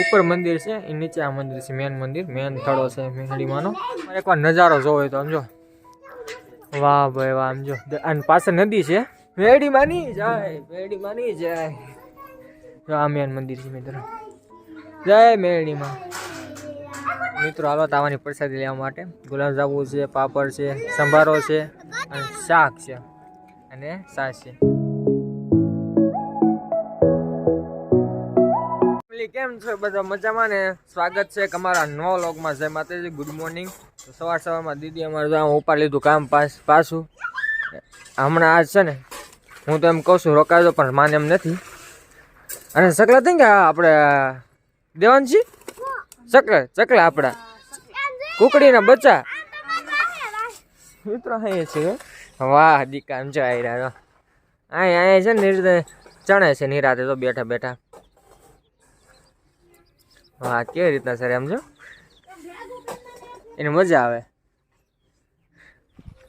ઉપર મંદિર છે, એ નીચે આ મંદિર છે મેન મંદિર મેન થડો છે, મેહડીમાંનો. એકવાર નજારો જોવો હોય તો સમજો. વાહ ભાઈ વાહ, સમજો. અને પાસે નદી છે. મેડી માની જાય મેડી માની જાય આ મેન મંદિર છે મિત્રો. જય મેરડીમાં મિત્રો, હાલો, તાવાની પ્રસાદી લેવા માટે. ગુલાબજાંબુ છે, પાપડ છે, સંભારો છે, અને શાક છે, અને સાસ છે. ફેમિલી કેમ છો? બધા મજામાં ને? સ્વાગત છે અમારા નવા લોગમાં જય માતાજી, ગુડ મોર્નિંગ. સવાર સવારમાં દીદી અમારે જો આમ ઉપાડ લીધું કામ પાસ પાછું. હમણાં આજ છે ને, હું તો એમ કહું છું રોકાયો પણ માને એમ નથી. અને સકલા થઈ ગયા આપણે દેવાનજી ચકલા ચકલા આપણા. કુકડીના બચ્ચા. મિત્રો અહીં છે. વાહ દીકા આવી રહ્યા અહીં અહીંયા છે ને ચણે છે નિરાતે તો બેઠા બેઠા. વાહ કેવી રીતના સર એમ જો એને મજા આવે.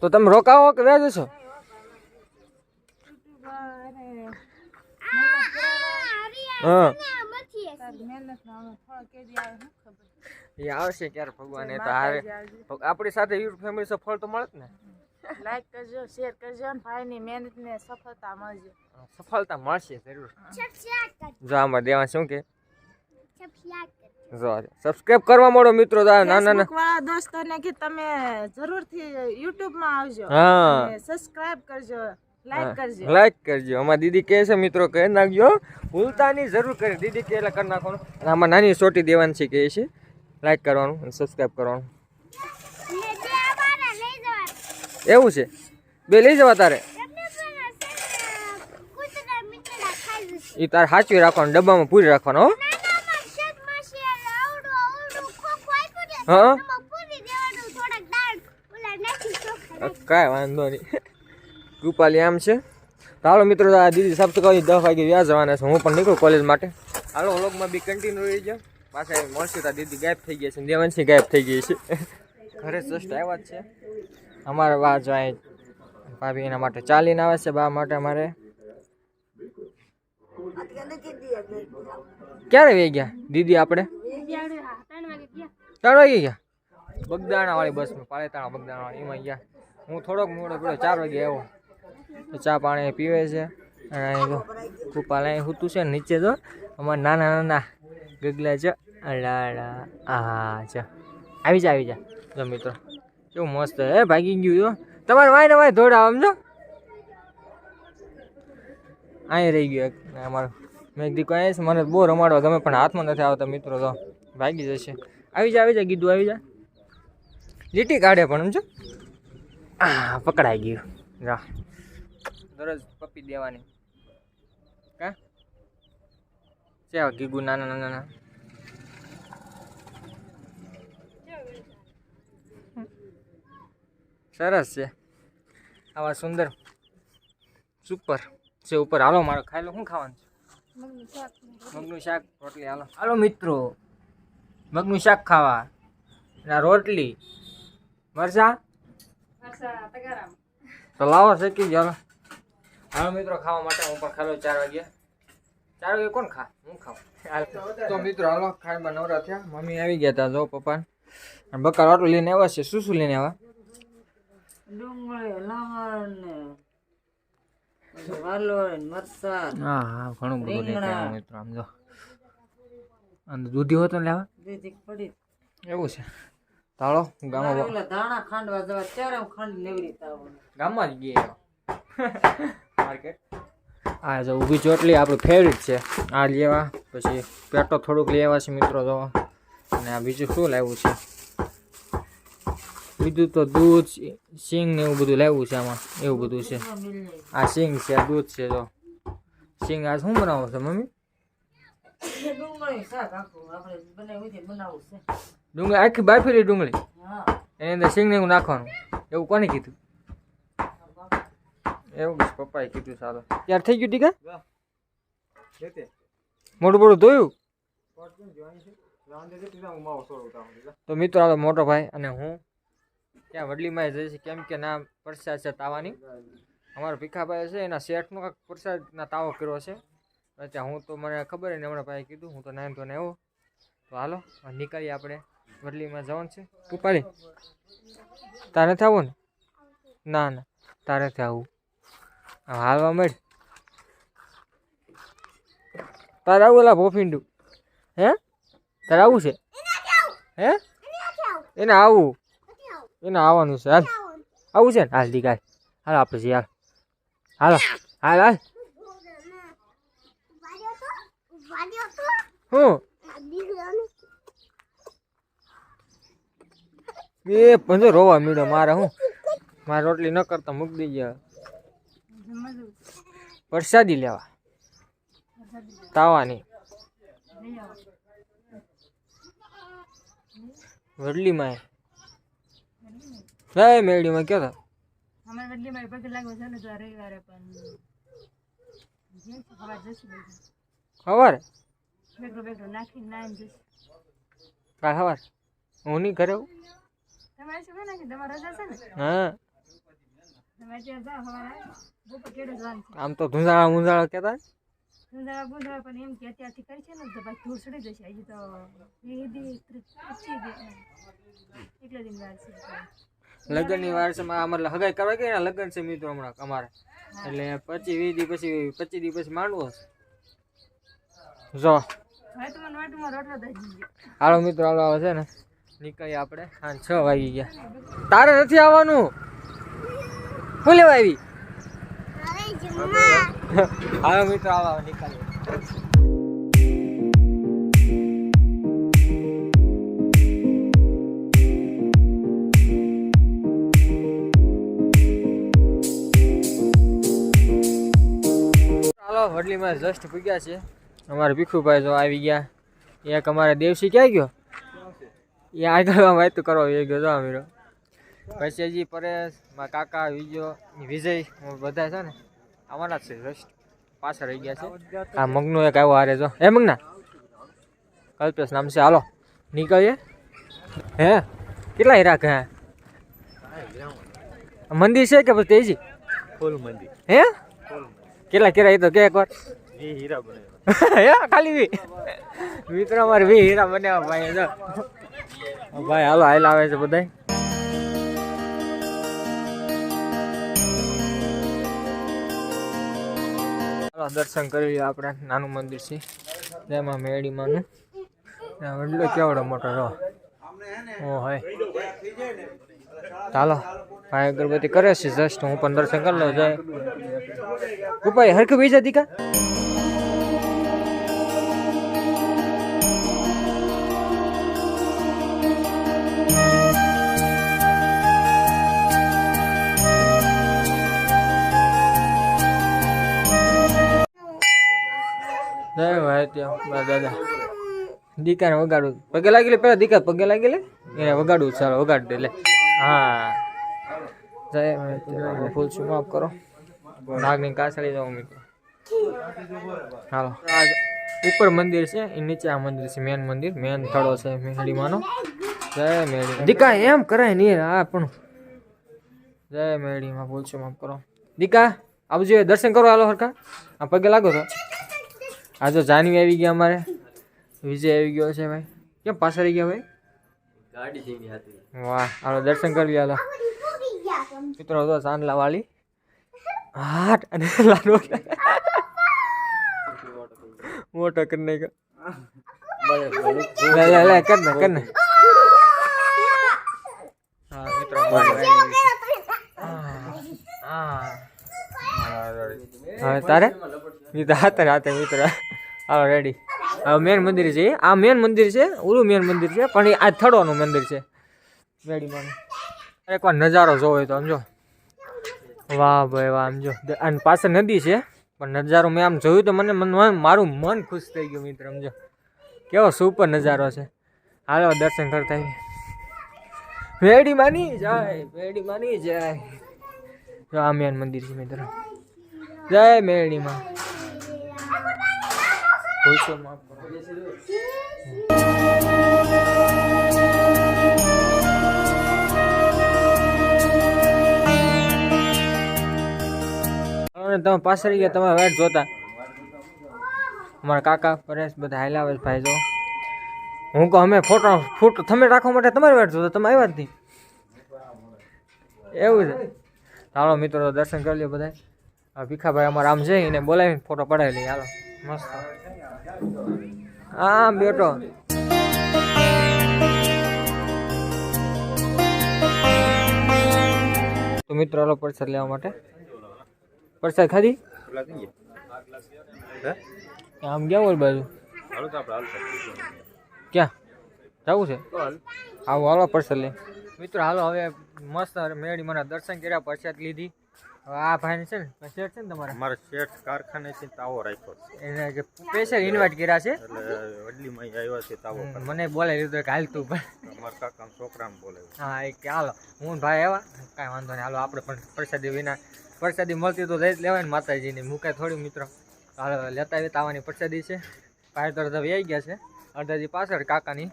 તો તમે રોકાવો કે વ્યાજ છો હા. એ આવશે ક્યારે ભગવાન એ તો હારે. આપણી સાથે યુટ્યુબ ફેમિલી સફળ ફળ તો મળે જ ને. લાઈક કરજો શેર કરજો અને ભાઈની મહેનત ને સફળતા મળજો સફળતા મળશે જરૂર. જો આમાં દેવા શું કે? સબસ્ક્રાઇબ કરવા મળો મિત્રો નાના નાના વાળા દોસ્તોને કે તમે જરૂરથી યુટ્યુબમાં આવજો. હા. સબસ્ક્રાઇબ કરજો લાઈક કરજો. લાઈક કરજો. અમાર દીદી કહે છે મિત્રો કહી નાખજો ભૂલતા નહીં જરૂર કરી. દીદી કે એટલે કરી નાખવાનું. અને આમાં નાની સોટી દેવાની છે કહે છે. લાઈક કરવાનું અને સબસ્ક્રાઇબ કરવાનું. એવું છે? બે લઈ જવા તારે? એ તારે સાચવી રાખવાનું ડબ્બામાં પૂરી રાખવાનો હો. હા? કાંઈ વાંધો નહીં. કૃપાલી આમ છે? હાલો મિત્રો આ દીદી સાફ સફાઈ દસ વાગે વ્યાજ જવાના છે. હું પણ નીકળું કોલેજ માટે. હાલો વ્લોગમાં બી કન્ટિન્યુ રહી જાઉં પાછા મળશે તો દીદી ગાયબ થઈ ગઈ છે. ને ગાયબ થઈ ગઈ છે. ઘરે જસ્ટ આવ્યા જ છે. અમારે બા જો અહીં ભાભી એના માટે ચાલીને આવે છે બા માટે અમારે. ક્યારે વહી ગયા દીદી આપણે? ત્રણ વાગે ગયા? બગદાણા વાળી બસમાં, પાલેતાણા બગદાણા વાળી એમાં ગયા. હું થોડોક મોડો પડ્યો, ચાર વાગે આવ્યો. તો ચા પાણી પીવે છે. અને અહીં લઈ સૂતું છે નીચે તો અમારા નાના નાના ગગલા છે. અલાડા આ છે આવી જા આવી જા. જો મિત્રો, કેવું મસ્ત હે, ભાગી ગયું જો તમારે વાય ને વાય દોડા સમજો. અહીં રહી ગયો એક અમારો મેં દીકરો છે. મને બહુ રમાડવા ગમે, પણ હાથમાં નથી આવતા મિત્રો, તો ભાગી જશે. આવી જા આવી જા કીધું આવી જા. લીટી કાઢે પણ સમજો. આ પકડાઈ ગયું. જા. દરરોજ પપ્પી દેવાની. કા? છે ગીગુ નાના નાના નાના. સરસ છે. આવા સુંદર સુપર છે ઉપર. હાલો મારો ખાઈ લો. શું ખાવાનું છે? મગનું શાક રોટલી. હાલો. હાલો મિત્રો. મગનું શાક ખાવા. ના રોટલી. મરચા? તો લાવો શેકી ચાલો. હાલો મિત્રો ખાવા માટે હું પણ ખાલો ચાર વાગે ચાર વાગે કોણ ખા? હું ખાઉં. તો મિત્રો હાલો ખાઈમાં નવરા થયા. મમ્મી આવી ગયા હતા જો પપ્પા અને બકા રોટલી લઈને આવ્યા છે. શું શું લઈને આવ્યા? ડુંગળી લવણ ને વાલો મરચાં હા હા ઘણું બધું લઈને આવ્યા મિત્રો આમ જો. અને દૂધી હોતો લેવા? દૂધી પડી એવું છે. તાળો? ગામમાં દાણા ખાંડવા જવા ત્યારે હું ખાંડ લેવડી તાવ ગામમાં જ ગયા માર્કેટ? આ જો ઊભી ચોટલી આપણું ફેવરિટ છે. આ લેવા પછી પેટો થોડુંક લેવા છે મિત્રો જો. અને આ બીજું શું લાવ્યું છે? બીજું તો દૂધ સિંગ ને એવું બધું લાવ્યું છે આમાં. એવું બધું છે. આ સિંગ છે આ દૂધ છે જો. સિંગ આ શું બનાવો છે મમ્મી? ડુંગળી આખી. બાફેલી ડુંગળી એની અંદર સિંગને નાખવાનું. એવું કોને કીધું? એવું પપ્પાએ કીધું સારું. યાર થઈ ગયું ટીકા? મોટું મોટું ધોયું? તો મિત્રો આપણો મોટો ભાઈ અને હું ત્યાં વડલીમાં જઈએ છીએ. કેમ કે ના પરસાદ છે તાવાની. અમારો ભીખાભાઈ છે એના શેઠનો પરસાદ પ્રસાદના તાવો કર્યો છે. ત્યાં હું તો મને ખબર ને હમણાં ભાઈ કીધું, હું તો નાઈન તો આવ્યો તો હાલો નીકળીએ આપણે. વડલીમાં જવાનું છે. ઉપાડી તારે થવું આવવું ને? ના ના, તારે થવું. આવવું હાલવા મળ. તારે આવું એલા ભોફીંડું? હે? તારે આવું છે? હે? એને આવું. એને આવવાનું છે. હાલ. આવું છે ને? હાલ દીકાય હાલ, આપણે જઈએ, હાલ. હાલો. હાલ હાલ. હું? એ પંજો રોવા મીડો મારે હું? મારે રોટલી ન કરતા મૂકી ગયા પ્રસાદી લેવા. તાવાની. વડલીમાં હે મેળીમાં કયો તો? અમારે વડલી મારી પગ લાગવા છે ને તો રવિવારે પણ. જે ખબર બેગડો બેગડો કાલ હું નહીં ઘરે? તમારે શું નાખી તમારે રજા છે ને? હા. તમે અત્યારે જાઓ સવારે બપોર કેડો જવાનું છે. આમ તો ધુંધાળા મુંધાળા કહેતા સુંદરા બુંદરા પણ એમ કે અત્યારથી કરી છે ને તો પછી ધૂળ ચડી જશે. હજી તો વીસ દી ત્રીસ પચીસ દી એમ. એટલો દિન વાર છે. લગ્નની વાર છે અમારે હગાઈ કરવા ગઈ ને? લગ્ન છે મિત્રો હમણાં અમારે. એટલે પચીસ વીસ દી પછી પચીસ દી પછી માંડવો છે. જો. હાલો મિત્રો, હાલો આવે છે ને? નીકળીએ આપણે. હા, છ વાગી ગયા. તારે નથી આવવાનું? શું લેવા આવી? હાલો મિત્રો આવો નીકળીએ. વડલીમાં જસ્ટ પૂગ્યા છે અમારે ભીખુભાઈ જો આવી ગયા. એક અમારે દેવસી ક્યાં ગયો? એ આગળ વાત કરો એ ગયો જો અમીરો. પછી હજી પરેશ મારા કાકા વિજય વિજય બધા છે ને અમારા જ છે જસ્ટ પાછળ રહી ગયા છે. આ મગનું એક આવ્યો હારે જો. હે મગના? કલ્પેશ નામ છે હાલો. નીકળીએ. હે? કેટલા હીરા હે મંદિર છે કે પછી તેજી? ફૂલ મંદિર. હે? કેટલા કેરા એ તો કે એકવાર એ હીરા બને. ખાલી વી. મિત્રો, અમારે વી હીરા બન્યા ભાઈ ભાઈ, હાલો, હાલ આવે છે બધાય. દર્શન કરી આપણે, નાનું મંદિર છે. તેમાં મેળીમાંનું. વડલો કેવડો મોટો રહો ઓ, હોય. ચાલો ભાઈ અગરબત્તી કરે છે, જસ્ટ હું પણ દર્શન કરી લઉં, જાય. ઉપાય, હરખ બીજા દીકા? ત્યાં દાદા. વગાડવું પગે લાગી લે પેલા દીકા પગે લાગી લે એને વગાડું, ચાલો, વગાડ દે લે હા. જય ફૂલ શું માફ કરો. નાગની કાસળી જાઉં મિત્રો હાલો. આ ઉપર મંદિર છે એ નીચે આ મંદિર છે, મેન મંદિર. મેન થડો છે, મેહડીમાંનો. જય મેળી દીકા, એમ કરાય નહીં આ પણ. જય મેળીમાં ભૂલ છું માફ કરો. દીકા, આવજો, દર્શન કરો, હાલો હરકા આ પગે લાગો તો. આ તો જાનવી આવી ગયા અમારે. વિજય આવી ગયો છે ભાઈ. કેમ પાછળ રહી ગયા ભાઈ? ગાડી જેવી હતી. વાહ હાલો દર્શન કરી હાલો. મિત્રો તો ચાંદલા વાળી હાટ અને લાડો મોટો કરી નાખ્યો. લે લે લે કર ને કર ને. હા મિત્રો. હા હવે તારે? મિત્ર હાથે મિત્ર હા રેડી હવે મેન મંદિર છે આ મેન મંદિર છે, ઓલું મેન મંદિર છે, પણ આ થડોનું મંદિર છે. રેડીમાં એકવાર નજારો જોવો તો સમજો વાહ ભાઈ વાહ સમજો અને પાછળ નદી છે, પણ નજારો મેં આમ જોયું તો મને મન મારું મન ખુશ થઈ ગયું મિત્ર સમજો કેવો સુપર નજારો છે. હાલો, દર્શન કરતા. વેડી માની જાય, વેડી માની જાય. મેન મંદિર છે મિત્ર. જય મેરડીમાં. માફ તમે પાછળ ગયા તમે વેટ જોતા. અમારા કાકા, પરેશ, બધા હાલ્યા આવે ભાઈ જો. હું કહું, અમે ફોટો ફોટો, તમે રાખવા માટે તમારી વાત જોતા, તમે આવ્યા જ નહીં. એવું છે. ચાલો મિત્રો, દર્શન કરી લ્યો બધા ભીખાભાઈ અમારા આમ એને બોલાવીને ફોટો પડાવી લઈએ હાલો. મસ્ત. આમ બેટો. તો મિત્રો હાલો પ્રસાદ લેવા માટે. પ્રસાદ ખાધી? હે? આમ ગયા ઓલ બાજુ? હાલો તો આપણે હાલતા ક્યાં? જવું છે? આવો હાલો પ્રસાદ લે મિત્રો હાલો હવે મસ્ત મેળી મને દર્શન કર્યા પ્રસાદ લીધી. આ ભાઈ છે ને શેઠ છે ને તમારા? અમારા શેઠ કારખાને થી તાવો રાખ્યો છે. એને કે સ્પેશિયલ ઇન્વાઇટ કર્યા છે? એટલે વડલીમાં આવ્યા છે તાવો મને બોલાવી લીધું કે હાલ તું પણ. અમારા કાકા છોકરાને બોલાવ્યો. હા એ કે હાલો હું ભાઈ આવ્યા. કાંઈ વાંધો નહીં હાલો આપણે પણ પ્રસાદી વિના પ્રસાદી મળતી તો લઈ જ લેવાય ને માતાજીની. મૂકે થોડી મિત્રો હાલો લેતા આવી તાવાની પ્રસાદી છે. ભાઈ તો અડધા આવી ગયા છે અડધાજી પાછળ કાકાની.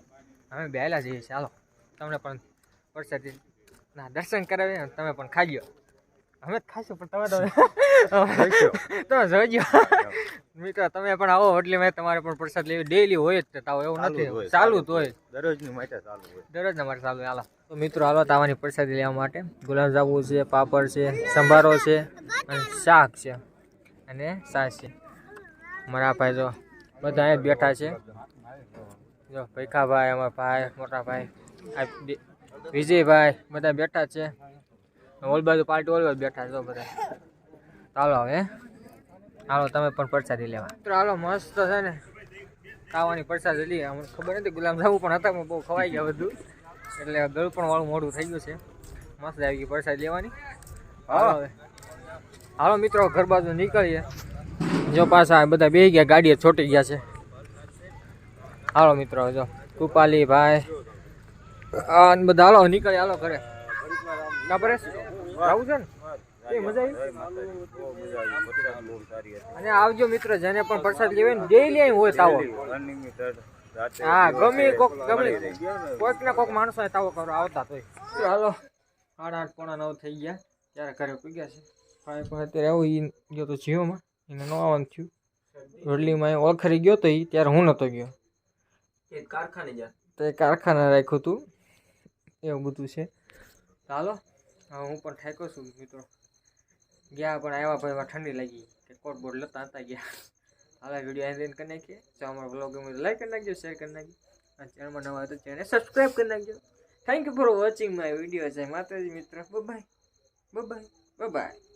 અમે બેલા જઈએ છીએ હાલો તમને પણ પ્રસાદી ના દર્શન કરાવીએ તમે પણ ખાઈ ગયો અમે ખાશું પણ તમે તો તમે જોજો. મિત્રો તમે પણ આવો એટલે મેં તમારે પણ પ્રસાદ લેવી. ડેલી હોય જ તાવ એવું નથી. ચાલુ જ ચાલુ હોય. દરરોજની માટે ચાલુ હોય. દરરોજ અમારે ચાલુ હાલો. તો મિત્રો હાલો તાવાની પ્રસાદી લેવા માટે. ગુલાબજાંબુ છે પાપડ છે સંભારો છે અને શાક છે અને સાસ છે. મારા ભાઈ જો બધા અહીંયા બેઠા છે. જો ભૈખાભાઈ અમારા ભાઈ મોટા ભાઈ વિજયભાઈ બધા બેઠા છે. ઓલ બાજુ પાર્ટી ઓલ બાજુ બેઠા છો બધા. ચાલો હવે. હાલો તમે પણ પ્રસાદી લેવા. તો હાલો મસ્ત છે ને. ખાવાની પ્રસાદ લઈએ અમને ખબર નથી ગુલાબજાંબુ પણ હતા બહુ ખવાઈ ગયા બધું. એટલે ગળું પણ વાળું મોડું થઈ ગયું છે. મસ્ત આવી ગઈ પ્રસાદ લેવાની. હાલો હવે. હાલો મિત્રો ઘર બાજુ નીકળીએ. જો પાછા બધા બે ગયા ગાડીએ છોટી ગયા છે. હાલો મિત્રો જો. કૃપાલી ભાઈ બધા હાલો નીકળી હાલો ઘરે. કા પરેશ આવું છે ને? એ મજા આવી? અને આવજો મિત્ર જેને પણ પ્રસાદ લેવાય ને ડેઈલી અહીં હોય તાવો. હા ગમે કોક ગમે કોઈક ને કોઈક માણસો તાવો કરો આવતા તોય. તો હાલો સાડા આઠ પોણા નવ થઈ ગયા. ત્યારે ઘરે ગયા છે? ભાઈ પણ અત્યારે આવું એ ગયો તો જીઓમાં. એને ન આવવાનું થયું. રોડલીમાં ઓળખરી ગયો તો એ ત્યારે હું નહોતો ગયો. કારખાને ગયા. તો એ કારખાને રાખ્યું હતું એવું બધું છે. ચાલો હવે હું પણ થાક્યો છું મિત્રો. ગયા પણ આવ્યા ભાઈ ઠંડી લાગી કે કોટ બોર્ડ લતા હતા ગયા. હાલ વીડિયો એન્ડ કરી નાખીએ. જો અમારો બ્લોગ ગમે લાઈક કરી નાખજો શેર કરી નાખજો. અને ચેનલમાં નવા તો ચેનલ સબસ્ક્રાઈબ કરી નાખજો. Thank you for watching my video છે માતાજી મિત્ર. Bye bye bye